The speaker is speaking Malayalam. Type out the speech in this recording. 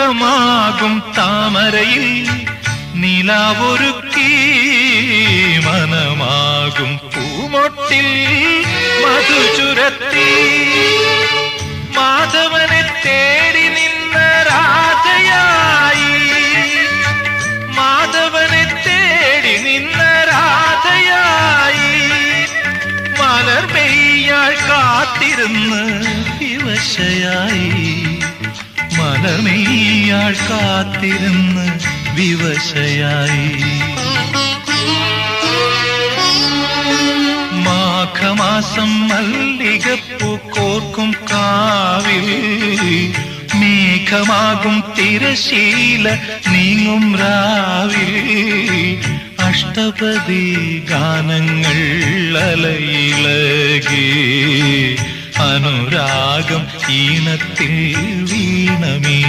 സുഖമാകും താമരയിൽ നിലാവൊരുക്കി മനമാകും പൂമൊട്ടിൽ മധുചുരത്തി മാധവനെ തേടി നിന്ന രാധയായി. മാധവനെ തേടി നിന്ന രാധയായി. മലർ പെയ്യാൾ കാത്തിരുന്ന് വിവശയായി. മലർ മെയ്യാൾ കാത്തിരുന്ന് വിവശയായി. മാഘമാസം മല്ലികപ്പൂ കോർക്കും കാവിൽ മേഘമാകും തിരശീല നീങ്ങും രാവിൽ. അഷ്ടപതി ഗാനങ്ങൾ അലയിളകി അനുരാഗം ഈണത്തിൽ me.